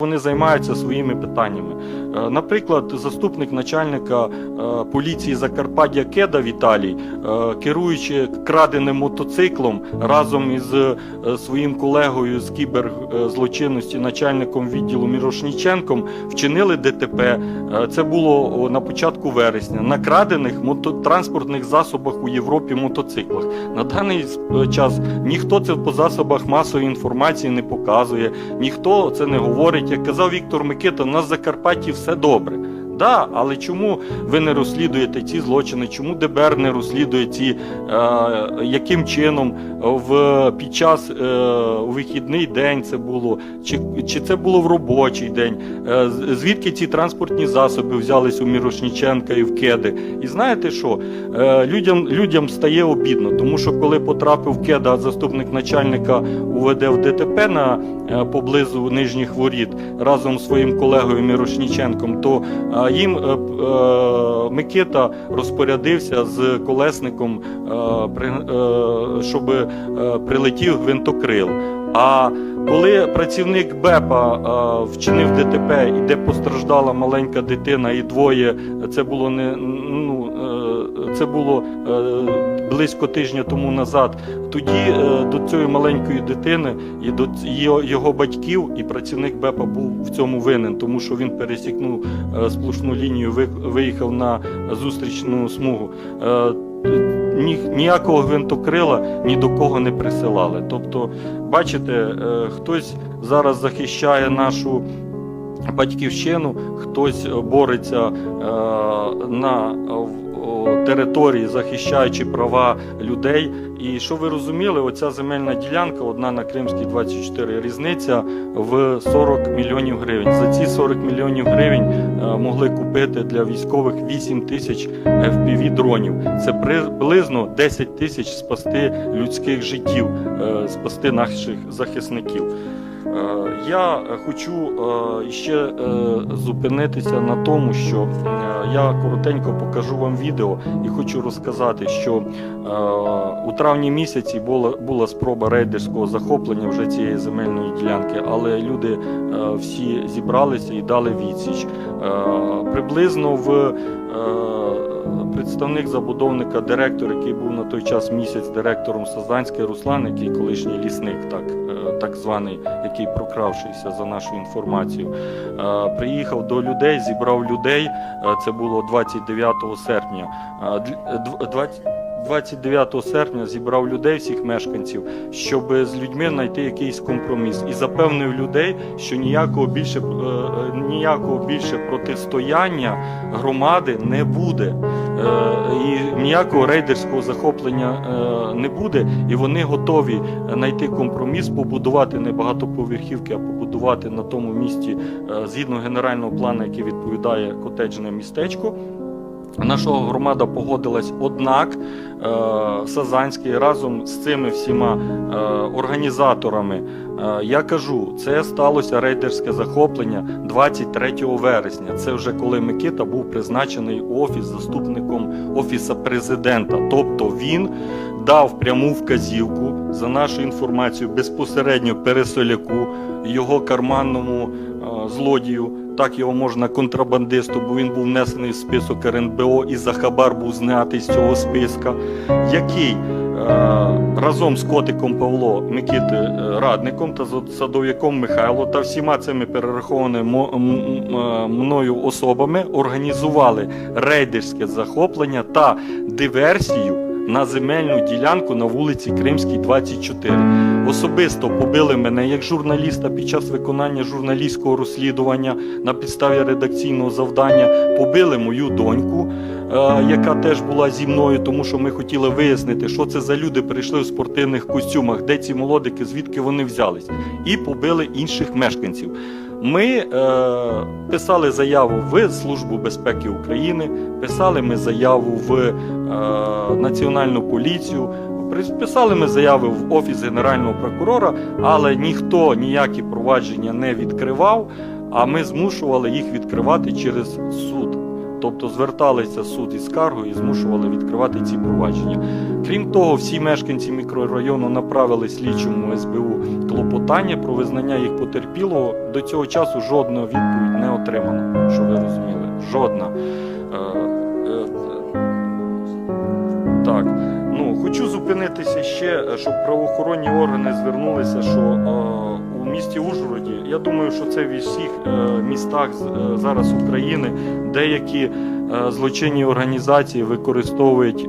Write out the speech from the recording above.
Вони займаються своїми питаннями. Е, Наприклад, заступник начальника е, поліції Закарпаття Кеда Віталій, е, керуючи краденим мотоциклом разом із своїм колегою з кіберзлочинності, начальником відділу Мірошніченком, вчинили ДТП. Це було на початку вересня на крадених мототранспортних засобах у Європі мотоциклах. На даний час ніхто це по засобах масової інформації не показує, ніхто це не говорить. Як казав Віктор Микита, у нас в Закарпатті все добре. Да, але чому ви не розслідуєте ці злочини? Чому ДБР не розслідує ці, е, яким чином в під час е, у вихідний день це було, чи, чи це було в робочий день? Е, звідки ці транспортні засоби взялись у Мірошніченка і в Кеди? І знаєте що? Е, людям, людям стає обідно, тому що коли потрапив Кеда, заступник начальника УВД в ДТП на е, поблизу нижніх воріт разом з своїм колегою Мірошніченком, то е, їм е, е, Микита розпорядився з колесником, е, щоб прилетів гвинтокрил. А коли працівник БЕПа а, вчинив ДТП і де постраждала маленька дитина, і двоє, це було не ну це було е, близько тижня тому назад. Тоді е, до цієї маленької дитини і до його, батьків, і працівник БЕПа був в цьому винен, тому що він пересікнув е, сплошну лінію, ви- виїхав на зустрічну смугу. Ні, ніякого гвинтокрила ні до кого не присилали. Тобто, бачите, хтось зараз захищає нашу батьківщину, хтось бореться е, на території, захищаючи права людей. І що ви розуміли, оця земельна ділянка, одна на Кримській 24, різниця в 40 мільйонів гривень. За ці 40 мільйонів гривень е, могли купити для військових 8 тисяч FPV дронів. Це приблизно 10 тисяч спасти людських життів, е, спасти наших захисників. Е, Я хочу е, ще е, зупинитися на тому, що я коротенько покажу вам відео і хочу розказати, що у травні місяці була, була спроба рейдерського захоплення вже цієї земельної ділянки, але люди всі зібралися і дали відсіч. Приблизно в представник забудовника, директор, який був на той час місяць директором Сазанський Руслан, який колишній лісник, так, е, так званий, який прокравшийся за нашу інформацію, е, приїхав до людей, зібрав людей. е, Це було 29 серпня. Е, дл- дв- 20 29 серпня зібрав людей, всіх мешканців, щоб з людьми знайти якийсь компроміс, і запевнив людей, що ніякого більше ніякого більше протистояння громади не буде. Е, І ніякого рейдерського захоплення е, не буде, і вони готові знайти компроміс, побудувати не багатоповерхівки, а побудувати на тому місці е, згідно генерального плану, який відповідає котеджне містечко. Наша громада погодилась, однак е, Сазанський разом з цими всіма е, організаторами, е, я кажу, це сталося рейдерське захоплення 23 вересня. Це вже коли Микита був призначений у офіс заступником офіса президента. Тобто він дав пряму вказівку за нашу інформацію безпосередньо пересоляку, його карманному злодію. Так його можна контрабандисту, бо він був внесений в список РНБО і за хабар був знятий з цього списка, який е, разом з котиком Павло Микити е, Радником та садов'яком Михайло та всіма цими перерахованими е, мною особами організували рейдерське захоплення та диверсію на земельну ділянку на вулиці Кримській, 24. Особисто побили мене як журналіста під час виконання журналістського розслідування на підставі редакційного завдання. Побили мою доньку, е, яка теж була зі мною, тому що ми хотіли вияснити, що це за люди прийшли в спортивних костюмах, де ці молодики, звідки вони взялись, і побили інших мешканців. Ми е, писали заяву в Службу безпеки України, писали ми заяву в е, Національну поліцію. Писали ми заяви в офіс генерального прокурора, але ніхто ніякі провадження не відкривав. А ми змушували їх відкривати через суд. тобто зверталися суд із скаргою і змушували відкривати ці провадження. Крім того, всі мешканці мікрорайону направили слідчому СБУ клопотання про визнання їх потерпілого. До цього часу жодної відповідь не отримано, що ви розуміли. Жодна. Е, е, так, ну хочу зупинитися ще, щоб правоохоронні органи звернулися, що е, у місті Ужгороді, я думаю, що це в усіх е, містах е, зараз України деякі е, злочинні організації використовують